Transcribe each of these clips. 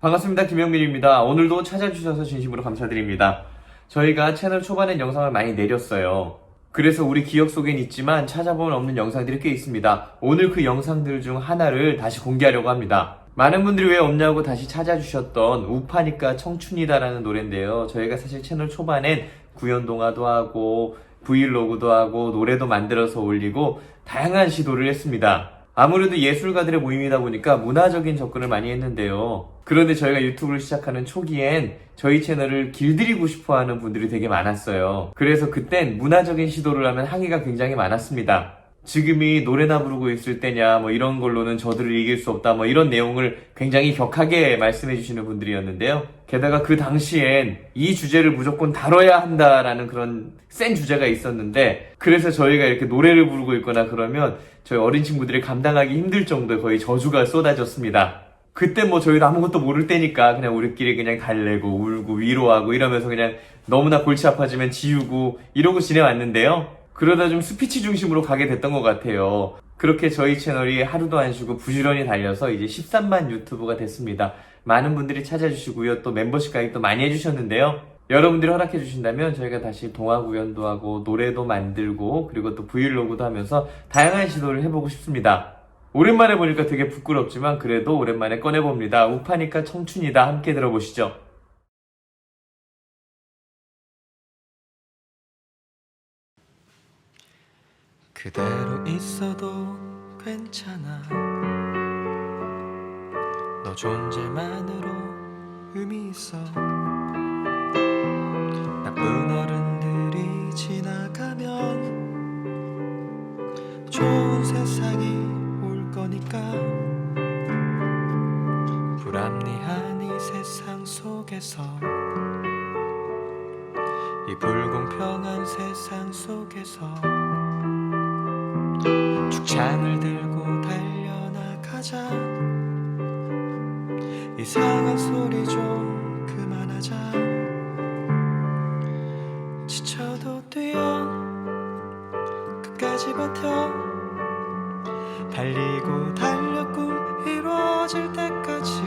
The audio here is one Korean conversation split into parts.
반갑습니다. 김영민입니다. 오늘도 찾아주셔서 진심으로 감사드립니다. 저희가 채널 초반엔 영상을 많이 내렸어요. 그래서 우리 기억 속엔 있지만 찾아보면 없는 영상들이 꽤 있습니다. 오늘 그 영상들 중 하나를 다시 공개하려고 합니다. 많은 분들이 왜 없냐고 다시 찾아주셨던 우파니까 청춘이다라는 노래인데요. 저희가 사실 채널 초반엔 구연동화도 하고 브이로그도 하고 노래도 만들어서 올리고 다양한 시도를 했습니다. 아무래도 예술가들의 모임이다 보니까 문화적인 접근을 많이 했는데요. 그런데 저희가 유튜브를 시작하는 초기엔 저희 채널을 길들이고 싶어 하는 분들이 되게 많았어요. 그래서 그땐 문화적인 시도를 하면 항의가 굉장히 많았습니다. 지금이 노래나 부르고 있을 때냐, 뭐 이런 걸로는 저들을 이길 수 없다, 뭐 이런 내용을 굉장히 격하게 말씀해 주시는 분들이었는데요. 게다가 그 당시엔 이 주제를 무조건 다뤄야 한다라는 그런 센 주제가 있었는데, 그래서 저희가 이렇게 노래를 부르고 있거나 그러면 저희 어린 친구들이 감당하기 힘들 정도의 거의 저주가 쏟아졌습니다. 그때 뭐 저희도 아무것도 모를 때니까 그냥 우리끼리 그냥 달래고 울고 위로하고 이러면서 그냥 너무나 골치 아파지면 지우고 이러고 지내왔는데요. 그러다 좀 스피치 중심으로 가게 됐던 것 같아요. 그렇게 저희 채널이 하루도 안 쉬고 부지런히 달려서 이제 13만 유튜브가 됐습니다. 많은 분들이 찾아주시고요. 또 멤버십 가입도 많이 해주셨는데요. 여러분들이 허락해 주신다면 저희가 다시 동화 구연도 하고 노래도 만들고 그리고 또 브이로그도 하면서 다양한 시도를 해보고 싶습니다. 오랜만에 보니까 되게 부끄럽지만 그래도 오랜만에 꺼내봅니다. 우파니까 청춘이다. 함께 들어보시죠. 그대로 있어도 괜찮아 너 존재만으로 의미 있어 나쁜 어른들이 지나가면 올 거니까? 불합리한 이 세상 속에서 이 불공평한 세상 속에서 축창을 들고 달려나가자. 이상한 소리 좀 그만하자. 지쳐도 뛰어 끝까지 버텨 달리고 달려 꿈 이루어질 때까지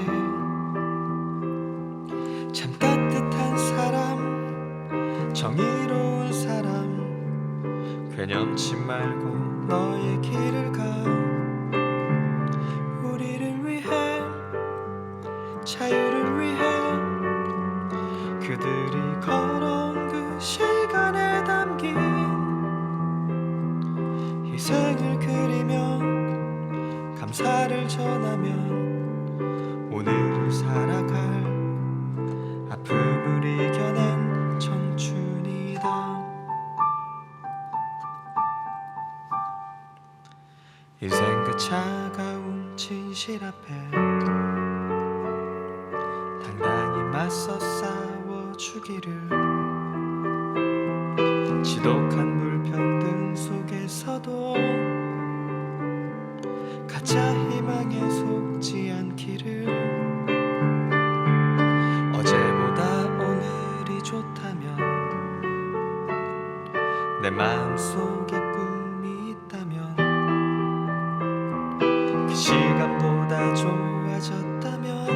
참 따뜻한 사람 정의로운 사람 괴념치 말고 너의 길을 가. 우리를 위해 자유를 위해 그들이 걸어온 그 시간에 담긴 희생을 그리며 감사를 전하면 오늘을 살아갈 아픔을 이겨낸 청춘이다. 인생 그 차가운 진실 앞에 당당히 맞서 싸워주기를 지독한 불평등 속에서도 가짜 희망에 속지 않기를. 어제보다 오늘이 좋다면 내 마음속에 꿈이 있다면 그 시간보다 좋아졌다면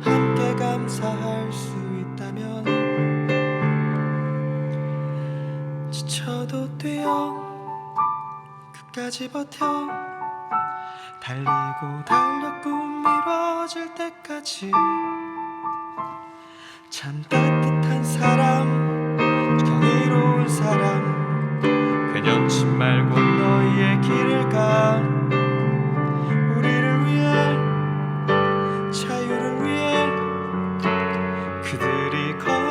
함께 감사할 수 있다면 지쳐도 뛰어 끝까지 버텨 달리고 달려 꿈 이루어질 때까지. 참 따뜻한 사람 경이로운 사람 괴념치 말고 너희의 길을 가. 우리를 위해 자유를 위해 그들이 걸